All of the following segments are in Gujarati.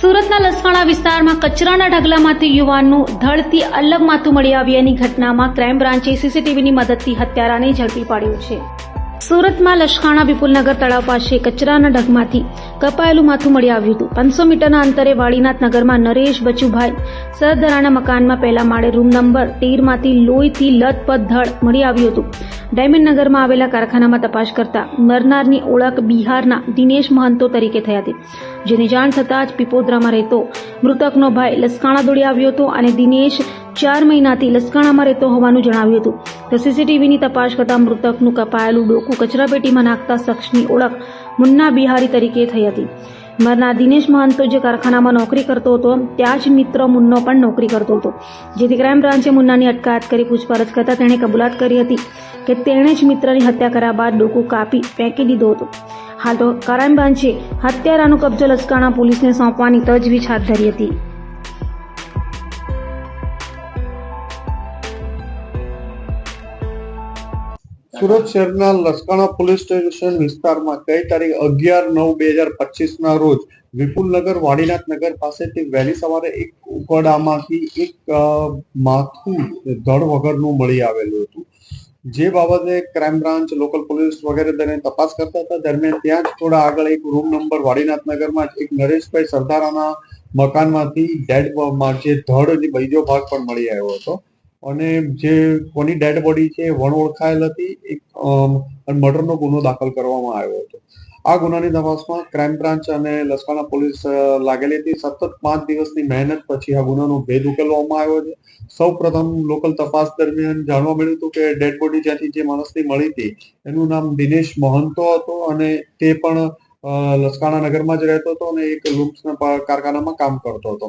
સુરતના લસકાણા વિસ્તારમાં કચરાના ઢગલામાંથી યુવાનનું ધડથી અલગ માથું મળી આવ્યાની ઘટનામાં ક્રાઇમ બ્રાન્ચે સીસીટીવીની મદદથી હત્યારાને ઝડપી પાડ્યો છે. સુરતમાં લશ્કાણા વિપુલનગર તળાવ પાસે કચરાના ઢગમાંથી કપાયેલું માથું મળી આવ્યું હતું. પાંચસો મીટરના અંતરે વાળીનાથ નગરમાં નરેશ બચુભાઈ સરદરાના મકાનમાં પહેલા માળે રૂમ નંબર તેરમાંથી લોહીથી લથપથ ધડ મળી આવ્યું હતું. ડાયમંડ નગરમાં આવેલા કારખાનામાં તપાસ કરતા મરનારની ઓળખ બિહારના દિનેશ મહંતો તરીકે થઈ હતી. જેની જાણ થતાં જ પીપોદરામાં રહેતો મૃતકનો ભાઈ લસકાણા દોડી આવ્યો હતો અને દિનેશ ચાર મહિનાથી લસકાણામાં રહેતો હોવાનું જણાવ્યું હતું. તો સીસીટીવીની તપાસ કરતા મૃતકનું કપાયેલું ડોકું કચરાપેટીમાં નાખતા શખ્સની ઓળખ મુન્ના બિહારી તરીકે થઈ હતી. મરના દિનેશ મહંતો જે કારખાનામાં નોકરી કરતો હતો, ત્યાં જ મિત્ર મુન્નો પણ નોકરી કરતો હતો. જેથી ક્રાઇમ બ્રાન્ચે મુન્નાની અટકાયત કરી પૂછપરછ કરતા તેણે કબૂલાત કરી હતી કે તેણે જ મિત્રની હત્યા કર્યા બાદ ડોકું કાપી ફેંકી દીધો હતો. હાલ તો ક્રાઇમ બ્રાન્ચે હત્યારાનો કબજો લસકાણા પોલીસને સોંપવાની તજવીજ હાથ ધરી હતી. સુરત શહેરના લસકાણા પોલીસ સ્ટેશન વિસ્તારમાં ગઈ તારીખ અગિયાર નવ બે હજાર પચીસ ના રોજ વિપુલનગર વાડીનાથ નગર પાસેથી વહેલી સવારે એક ઉકડામાંથી એક માથું ધડ વગરનું મળી આવેલું હતું. જે બાબતે ક્રાઇમ બ્રાન્ચ, લોકલ પોલીસ વગેરે તેને તપાસ કરતા હતા. દરમિયાન ત્યાં જ થોડા આગળ એક રૂમ નંબર વાડીનાથ નગરમાં એક નરેશભાઈ સરદારાના મકાનમાંથી ડેડ જે ધડ બીજો ભાગ પણ મળી આવ્યો હતો. અને જે કોની ડેડ બોડી છે વણ ઓળખાયેલ હતી, એક મર્ડરનો ગુનો દાખલ કરવામાં આવ્યો હતો. આ ગુનાની તપાસમાં ક્રાઇમ બ્રાન્ચ અને લસકાણા પોલીસ લાગેલી હતી. સતત પાંચ દિવસની મહેનત પછી આ ગુનાનો ભેદ ઉકેલવામાં આવ્યો છે. સૌ પ્રથમ લોકલ તપાસ દરમિયાન જાણવા મળ્યું હતું કે ડેડ બોડી જ્યાંથી જે માણસની મળી હતી, એનું નામ દિનેશ મહંતો હતો અને તે પણ લસકાણા નગરમાં જ રહેતો હતો અને એક લુમ્સના કારખાનામાં કામ કરતો હતો.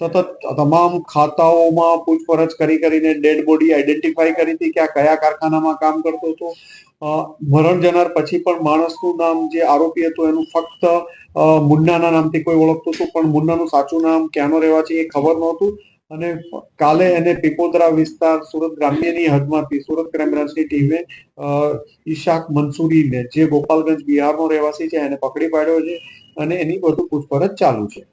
સતત તમામ ખાતાઓમાં પૂછપરછ કરી કરીને ડેડ બોડી આઈડેન્ટિફાઈ કરી હતી કે આ કયા કારખાનામાં કામ કરતો હતો. મરણ જનાર પછી પણ માણસનું નામ જે આરોપી હતું એનું ફક્ત મુન્નાના નામથી કોઈ ઓળખતું હતું, પણ મુન્નાનું સાચું નામ ક્યાંનો રહેવાથી એ ખબર નહોતું. અને કાલે એને પીપોદરા વિસ્તાર સુરત ગ્રામ્યની હદમાંથી, સુરત ક્રાઇમ બ્રાન્ચની ટીમે ઈશાક મંસૂરીને, જે ગોપાલગંજ બિહારનો રહેવાસી છે, એને પકડી પાડ્યો છે. અને એની બધું પૂછપરછ ચાલુ છે.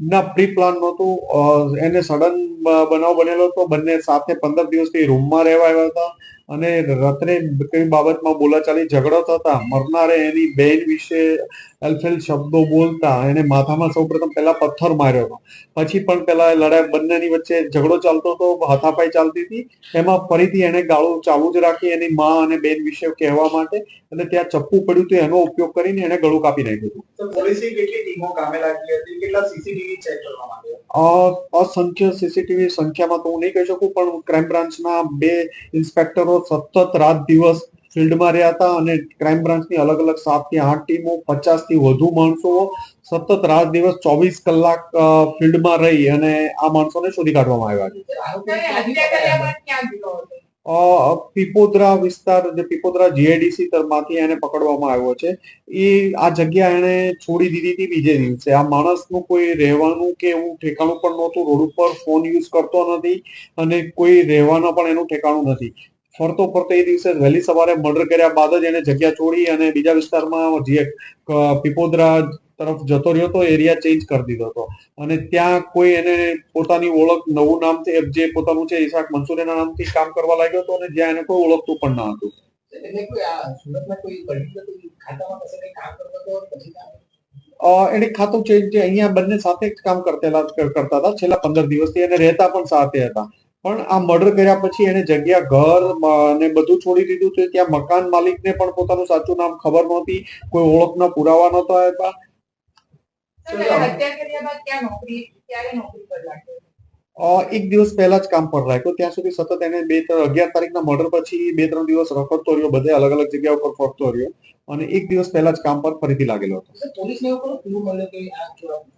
ના પ્રી પ્લાન નહોતું. એને સડન બનાવ બનેલો હતો. બંને સાથે પંદર દિવસથી રૂમમાં રહેવા આવ્યા હતા. અને રાત્રે કઈ બાબતમાં બોલાચાલી ઝઘડો થતા મરનારે એની બેન વિશે અલફેલ શબ્દો બોલતા એને માથામાં સૌપ્રથમ પહેલા પથ્થર માર્યો હતો. પછી પણ પેલા લડાઈ બંનેની વચ્ચે ઝઘડો ચાલતો હતો હાથાપાઈ ચાલતી હતી. એમાં ફરીથી એને ગાળું ચાલુ જ રાખી એની મા અને બેન વિશે કહેવા માટે. અને ત્યાં ચપ્પુ પડ્યું હતું એનો ઉપયોગ કરીને એને ગળું કાપી નાખ્યું હતું. પોલીસે કેટલી ટીમો કામે લાગી હતી? કેટલા સીસીટીવી ચેક કરવામાં આવ્યા અસંખ્ય સીસીટીવી સંખ્યામાં તો હું નહીં કહી શકું પણ ક્રાઇમ બ્રાન્ચના બે ઇન્સ્પેક્ટરો સતત રાત દિવસ ફિલ્ડમાં રહ્યા હતા અને ક્રાઇમ બ્રાન્ચની અલગ અલગ સાતથી આઠ ટીમો પચાસથી વધુ માણસો સતત રાત દિવસ ચોવીસ કલાક ફિલ્ડમાં રહી અને આ માણસોને શોધી કાઢવામાં આવ્યા છે. પીપોદરા વિસ્તાર જે પીપોદરા જીઆઈડીસી માંથી એને પકડવામાં આવ્યો છે, એ આ જગ્યા એને છોડી દીધી હતી બીજે દિવસે. આ માણસનું કોઈ રહેવાનું કે એવું ઠેકાણું પણ નહોતું, રોડ ઉપર ફોન યુઝ કરતો નથી અને કોઈ રહેવાના પણ એનું ઠેકાણું નથી. ફરતો ફરતો એ દિવસે વહેલી સવારે મર્ડર કર્યા બાદ જ એને જગ્યા છોડી અને બીજા વિસ્તારમાં જે પીપોદરા તરફ જતો રહ્યો તો એરિયા ચેન્જ કરી દીધો હતો. અને ત્યાં કોઈ એને પોતાની ઓળખ નવું નામથી જે પોતાનું છે ઈશાક મંસૂરીના નામથી કામ કરવા લાગ્યો હતો અને જ્યાં એને કોઈ ઓળખતું પણ ન હતું. હતો એને ખાતું ચેન્જ જે અહીંયા બંને સાથે જ કામ કરતેલા કરતા હતા. છેલ્લા પંદર દિવસથી એને રહેતા પણ સાથે હતા. પણ આ મર્ડર કર્યા પછી એને જગ્યા ઘર અને ને બધું છોડી દીધું છે. ત્યાં મકાન માલિકને પણ પોતાનું સાચું નામ ખબર નહોતી. કોઈ ઓળખના પુરાવા નહોતા આપ્યા. એક દિવસ પહેલા જ કામ પર રાખ્યો ત્યાં સુધી સતત એને બે અગિયાર તારીખના મર્ડર પછી બે ત્રણ દિવસ રખડતો રહ્યો. બધે અલગ અલગ જગ્યા ઉપર ફરતો રહ્યો. અને એક દિવસ પહેલા જ કામ પર ફરીથી લાગેલો હતો. પોલીસને એવું ક્લુ મળ્યો કે આ ચોરાનો અ,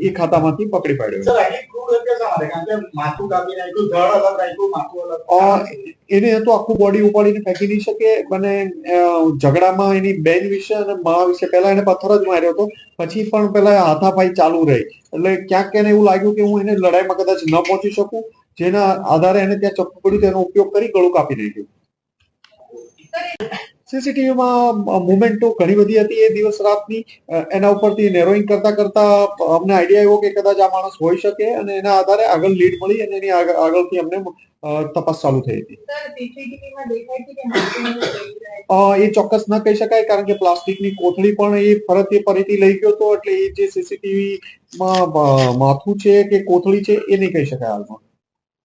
એ ખાતામાંથી પકડી પાડ્યો. એને તો આખું બોડી ઉપાડીને ફેંકી નહીં શકે અને અ, ઝઘડામાં એની બેન વિશે અને મા વિશે પહેલા એને પથ્થર જ માર્યો હતો પછી પણ પેલા હાથાપાઈ ચાલુ રહી. એટલે ક્યાંક એને એવું લાગ્યું કે હું એને લડાઈમાં કદાચ ન પહોંચી શકું જેના આધારે એને ત્યાં ચપ્પુ પડ્યું તેનો ઉપયોગ કરી ગળું કાપી નાખ્યું. સીસીટીવીમાં મુવમેન્ટો ઘણી બધી હતી એ દિવસ રાતની. એના ઉપરથી નેરોઈંગ કરતા કરતા અમને આઈડિયા આવ્યો કે કદાચ આ માણસ હોઈ શકે અને એના આધારે આગળ લીડ મળી અને એની આગળથી અમને તપાસ ચાલુ થઈ હતી. એ ચોક્કસ ન કહી શકાય કારણ કે પ્લાસ્ટિકની કોથળી પણ એ ફરતે ફરીથી લઈ ગયો હતો એટલે એ જે સીસીટીવી માં માથું છે કે કોથળી છે એ નહીં કહી શકાય હાલમાં.